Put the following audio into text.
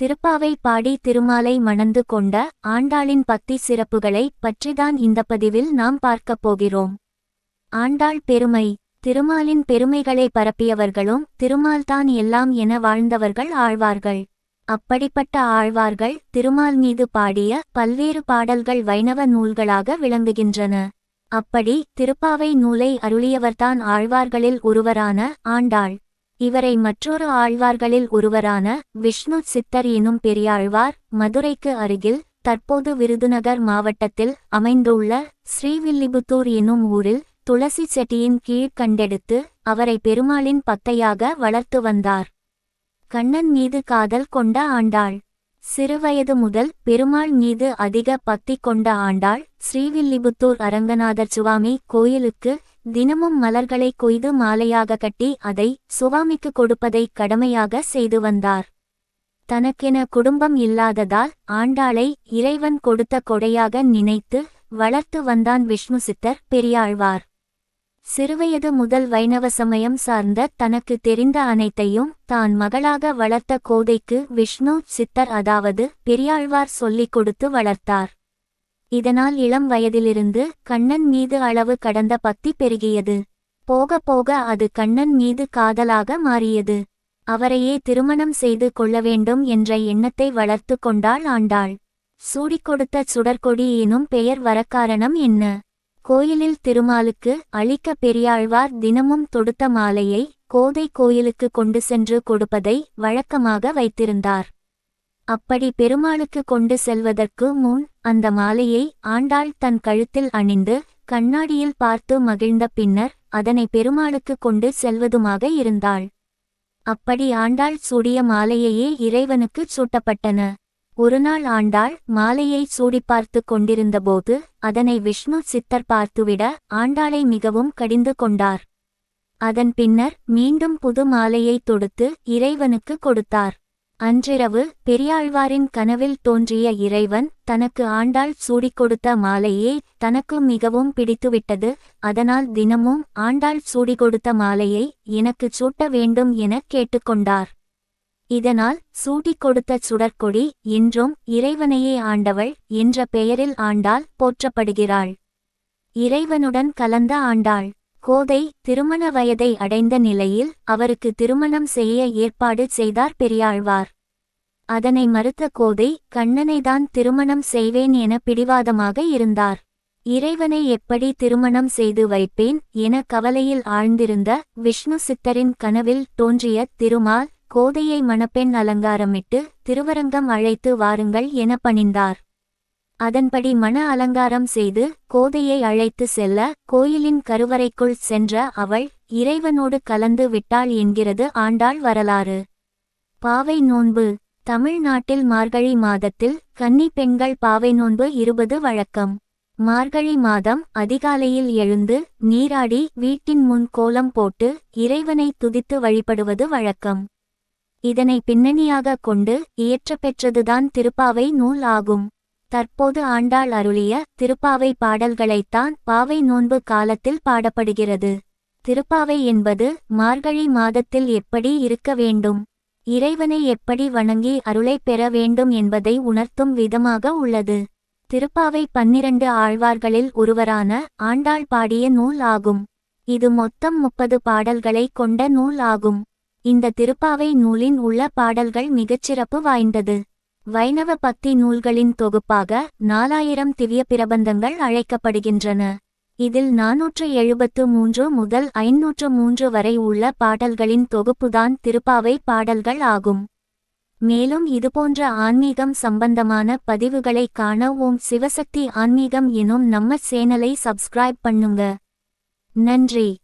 திருப்பாவை பாடி திருமாலை மணந்து கொண்ட ஆண்டாளின் பக்தி சிறப்புகளை பற்றிதான் இந்த பதிவில் நாம் பார்க்கப் போகிறோம். ஆண்டாள் பெருமை திருமாலின் பெருமைகளை பரப்பியவர்களும் திருமால்தான் எல்லாம் என வாழ்ந்தவர்கள் ஆழ்வார்கள். அப்படிப்பட்ட ஆழ்வார்கள் திருமால் மீது பாடிய பல்வேறு பாடல்கள் வைணவ நூல்களாக விளங்குகின்றன. அப்படி திருப்பாவை நூலை அருளியவர்தான் ஆழ்வார்களில் ஒருவரான ஆண்டாள். இவரை மற்றொரு ஆழ்வார்களில் ஒருவரான விஷ்ணு சித்தர் எனும் பெரியாழ்வார் மதுரைக்கு அருகில் தற்போது விருதுநகர் மாவட்டத்தில் அமைந்துள்ள ஸ்ரீவில்லிபுத்தூர் எனும் ஊரில் துளசி செட்டியின் கீழ் கண்டெடுத்து அவரை பெருமாளின் பத்தையாக வளர்த்து வந்தார். கண்ணன் மீது காதல் கொண்ட ஆண்டாள். சிறுவயது முதல் பெருமாள் மீது அதிக பக்தி கொண்ட ஆண்டாள் ஸ்ரீவில்லிபுத்தூர் அரங்கநாதர் சுவாமி கோயிலுக்கு தினமும் மலர்களை கொய்து மாலையாக கட்டி அதை சுவாமிக்கு கொடுப்பதை கடமையாக செய்து வந்தார். தனக்கென குடும்பம் இல்லாததால் ஆண்டாளை இறைவன் கொடுத்த கொடையாக நினைத்து வளர்த்து வந்தான் விஷ்ணு சித்தர் பெரியாழ்வார். சிறுவயது முதல் வைணவ சமயம் சார்ந்த தனக்கு தெரிந்த அனைத்தையும் தான் மகளாக வளர்த்த கோதைக்கு விஷ்ணு சித்தர் அதாவது பெரியாழ்வார் சொல்லிக் கொடுத்து வளர்த்தார். இதனால் இளம் வயதிலிருந்து கண்ணன் மீது அளவு கடந்த பக்தி பெருகியது. போக போக அது கண்ணன் மீது காதலாக மாறியது. அவரையே திருமணம் செய்து கொள்ள வேண்டும் என்ற எண்ணத்தை வளர்த்து கொண்டாள் ஆண்டாள். சூடிக் கொடுத்த சுடற்கொடி எனும் பெயர் வரக்காரணம் என்ன? கோயிலில் திருமாலுக்கு அளிக்க பெரியாழ்வார் தினமும் தொடுத்த மாலையை கோதை கோயிலுக்கு கொண்டு சென்று கொடுப்பதை வழக்கமாக வைத்திருந்தார். அப்படி பெருமாளுக்கு கொண்டு செல்வதற்கு முன் அந்த மாலையை ஆண்டாள் தன் கழுத்தில் அணிந்து கண்ணாடியில் பார்த்து மகிழ்ந்த பின்னர் அதனை பெருமாளுக்கு கொண்டு செல்வதுமாக இருந்தாள். அப்படி ஆண்டாள் சூடிய மாலையையே இறைவனுக்குச் சூட்டப்பட்டன. ஒருநாள் ஆண்டாள் மாலையை சூடி பார்த்து கொண்டிருந்தபோது அதனை விஷ்ணு சித்தர் பார்த்துவிட ஆண்டாளை மிகவும் கடிந்து கொண்டார். அதன் பின்னர் மீண்டும் புது மாலையை தொடுத்து இறைவனுக்கு கொடுத்தார். அன்றிரவு பெரியாழ்வாரின் கனவில் தோன்றிய இறைவன் தனக்கு ஆண்டாள் சூடிக் கொடுத்த மாலையே தனக்கு மிகவும் பிடித்துவிட்டது. அதனால் தினமும் ஆண்டாள் சூடி கொடுத்த மாலையை எனக்குச் சூட்ட வேண்டும் எனக் கேட்டுக்கொண்டார். இதனால் சூட்டிக் கொடுத்த சுடற்கொடி இன்றும் இறைவனையே ஆண்டவள் என்ற பெயரில் ஆண்டாள் போற்றப்படுகிறாள். இறைவனுடன் கலந்த ஆண்டாள். கோதை திருமண வயதை அடைந்த நிலையில் அவருக்கு திருமணம் செய்ய ஏற்பாடு செய்தார் பெரியாழ்வார். அதனை மறுத்த கோதை கண்ணனைதான் திருமணம் செய்வேன் என பிடிவாதமாக இருந்தார். இறைவனை எப்படி திருமணம் செய்து வைப்பேன் என கவலையில் ஆழ்ந்திருந்த விஷ்ணு சித்தரின் கனவில் தோன்றிய திருமால் கோதையை மணப்பெண் அலங்காரமிட்டு திருவரங்கம் அழைத்து வாருங்கள் என பணிந்தார். அதன்படி மன அலங்காரம் செய்து கோதையை அழைத்து செல்ல கோயிலின் கருவறைக்குள் சென்ற அவள் இறைவனோடு கலந்து விட்டாள் என்கிறது ஆண்டாள் வரலாறு. பாவை நோன்பு தமிழ்நாட்டில் மார்கழி மாதத்தில் கன்னி பெண்கள் பாவை நோன்பு இருபது வழக்கம். மார்கழி மாதம் அதிகாலையில் எழுந்து நீராடி வீட்டின் முன் கோலம் போட்டு இறைவனை துதித்து வழிபடுவது வழக்கம். இதனை பின்னணியாக கொண்டு இயற்றப்பெற்றதுதான் திருப்பாவை நூல் ஆகும். தற்போது ஆண்டாள் அருளிய திருப்பாவை பாடல்களைத்தான் பாவை நோன்பு காலத்தில் பாடப்படுகிறது. திருப்பாவை என்பது மார்கழி மாதத்தில் எப்படி இருக்க வேண்டும்? இறைவனை எப்படி வணங்கி அருளை பெற வேண்டும் என்பதை உணர்த்தும் விதமாக உள்ளது. திருப்பாவை பன்னிரண்டு ஆழ்வார்களில் ஒருவரான ஆண்டாள் பாடிய நூல் ஆகும். இது மொத்தம் முப்பது பாடல்களை கொண்ட நூல் ஆகும். இந்த திருப்பாவை நூலின் உள்ள பாடல்கள் மிகச்சிறப்பு வாய்ந்தது. வைணவ பக்தி நூல்களின் தொகுப்பாக நாலாயிரம் திவ்ய பிரபந்தங்கள் அழைக்கப்படுகின்றன. இதில் நாநூற்று எழுபத்து மூன்று முதல் ஐநூற்று மூன்று வரை உள்ள பாடல்களின் தொகுப்புதான் திருப்பாவை பாடல்கள் ஆகும். மேலும் இதுபோன்ற ஆன்மீகம் சம்பந்தமான பதிவுகளை காண ஓம் சிவசக்தி ஆன்மீகம் எனும் நம்ம சேனலை சப்ஸ்கிரைப் பண்ணுங்க. நன்றி.